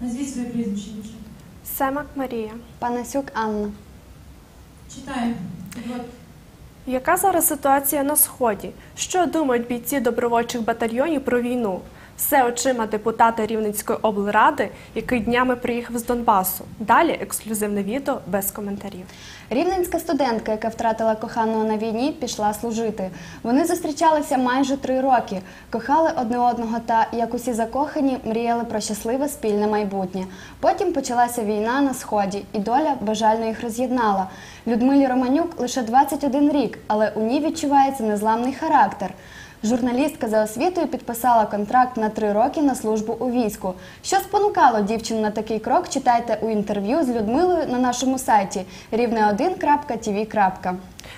Назвіть своє прізвище. Семак Марія. Панасюк Анна. Читаю. От. Яка зараз ситуація на сході? Що думають бійці добровольчих батальйонів про війну? Все очима депутата Рівненської облради, який днями приїхав з Донбасу. Далі ексклюзивне відео без коментарів. Рівненська студентка, яка втратила коханого на війні, пішла служити. Вони зустрічалися майже три роки, кохали одне одного та, як усі закохані, мріяли про щасливе спільне майбутнє. Потім почалася війна на сході, і доля бажально їх роз'єднала. Людмилі Романюк лише 21 рік, але у ній відчувається незламний характер. Журналістка за освітою підписала контракт на три роки на службу у війську. Що спонукало дівчину на такий крок? Читайте у інтерв'ю з Людмилою на нашому сайті рівне1.tv.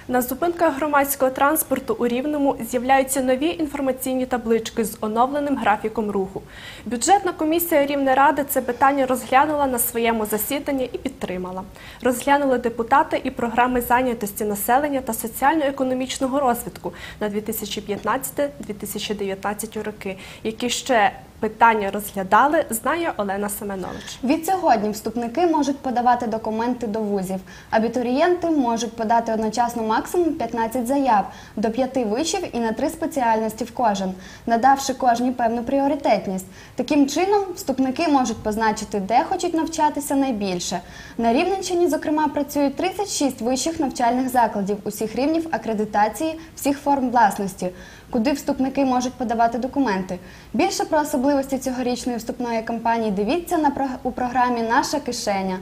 На зупинках громадського транспорту у Рівному з'являються нові інформаційні таблички з оновленим графіком руху. Бюджетна комісія Рівнеради це питання розглянула на своєму засіданні і підтримала. Розглянули депутати і програми зайнятості населення та соціально-економічного розвитку на 2015-2019 роки, які ще питання розглядали, знає Олена Семенович. Відсьогодні вступники можуть подавати документи до вузів. Абітурієнти можуть подати одночасно максимум 15 заяв до 5 вишів і на 3 спеціальності в кожен, надавши кожній певну пріоритетність. Таким чином, вступники можуть позначити, де хочуть навчатися найбільше. На Рівненщині, зокрема, працюють 36 вищих навчальних закладів усіх рівнів акредитації, всіх форм власності, куди вступники можуть подавати документи. Більше про особливості цьогорічної вступної кампанії дивіться на прог- у програмі Наша кишеня.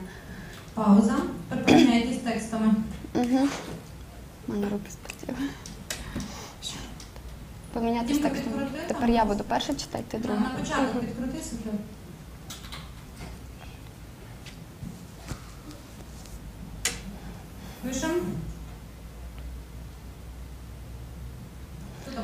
Пауза. Тепер поміняйтесь текстами. Угу. У мене руки спустили. Помінятися Дімка, Тепер я буду перша читати, ти На, друга. на початок підкрути світло. Пишем.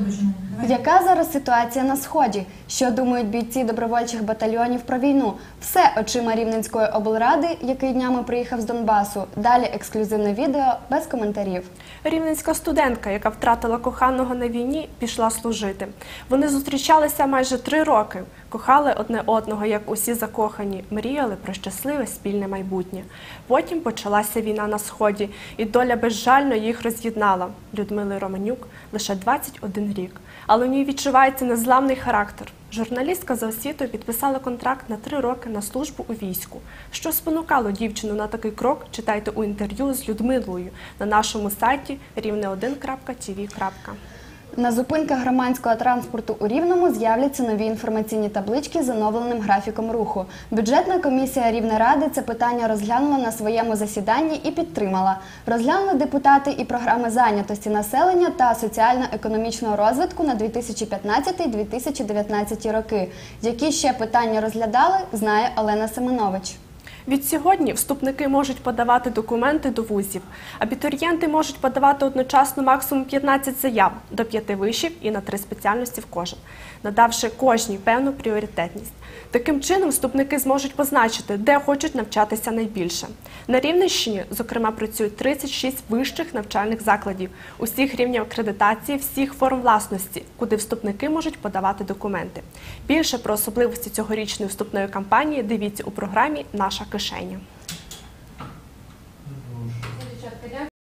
Давай. Яка зараз ситуація на сході? Що думають бійці добровольчих батальйонів про війну? Все очима Рівненської облради, який днями приїхав з Донбасу. Далі ексклюзивне відео без коментарів. Рівненська студентка, яка втратила коханого на війні, пішла служити. Вони зустрічалися майже три роки, кохали одне одного, як усі закохані, мріяли про щасливе спільне майбутнє. Потім почалася війна на сході, і доля безжально їх роз'єднала. Людмили Романюк лише 21 рік, але у ній відчувається незламний характер. Журналістка за освітою підписала контракт на три роки на службу у війську. Що спонукало дівчину на такий крок? Читайте у інтерв'ю з Людмилою на нашому сайті рівне1.tv. На зупинках громадського транспорту у Рівному з'являться нові інформаційні таблички з оновленим графіком руху. Бюджетна комісія Рівнеради це питання розглянула на своєму засіданні і підтримала. Розглянули депутати і програми зайнятості населення та соціально-економічного розвитку на 2015-2019 роки. Які ще питання розглядали, знає Олена Семенович. Відсьогодні вступники можуть подавати документи до вузів. Абітурієнти можуть подавати одночасно максимум 15 заяв до 5 вишів і на 3 спеціальності в кожен, надавши кожній певну пріоритетність. Таким чином, вступники зможуть позначити, де хочуть навчатися найбільше. На Рівненщині, зокрема, працюють 36 вищих навчальних закладів, усіх рівнів акредитації, всіх форм власності, куди вступники можуть подавати документи. Більше про особливості цьогорічної вступної кампанії дивіться у програмі Наша кишеню.